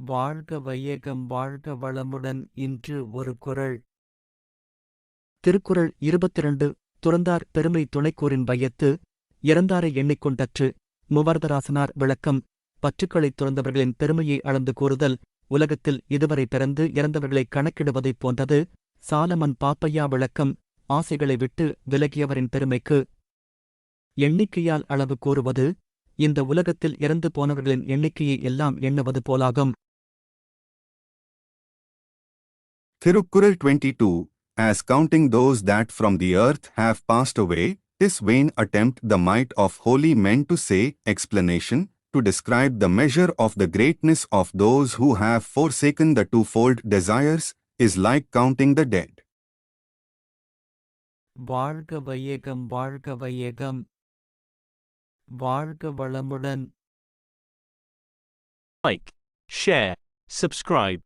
வாழ்க வையகம் வாழ்க வளமுடன் இன்று ஒரு குறள் திருக்குறள் இருபத்திரண்டு துறந்தார் பெருமை துணைக்கூறின் வையத்து இறந்தாரை எண்ணிக்கொண்டற்று முவர்தராசனார் விளக்கம் பற்றுக்களைத் துறந்தவர்களின் பெருமையை அளந்து கூறுதல் உலகத்தில் இதுவரை பிறந்து இறந்தவர்களைக் கணக்கிடுவதைப் போன்றது சாலமன் பாப்பையா விளக்கம் ஆசைகளை விட்டு விலகியவரின் பெருமைக்கு. எண்ணிக்கையால் அளவு கூறுவது இந்த உலகத்தில் இறந்து போனவர்களின் எண்ணிக்கையை எல்லாம் எண்ணுவது போலாகும். Thirukkural 22, as counting those that from the earth have passed away, this vain attempt the might of holy men to say, explanation, to describe the measure of the greatness of those who have forsaken the twofold desires, is like counting the dead. வாழ்க வையகம் வாழ்க வையகம் வாழ்க வளமுடன் like, share, subscribe.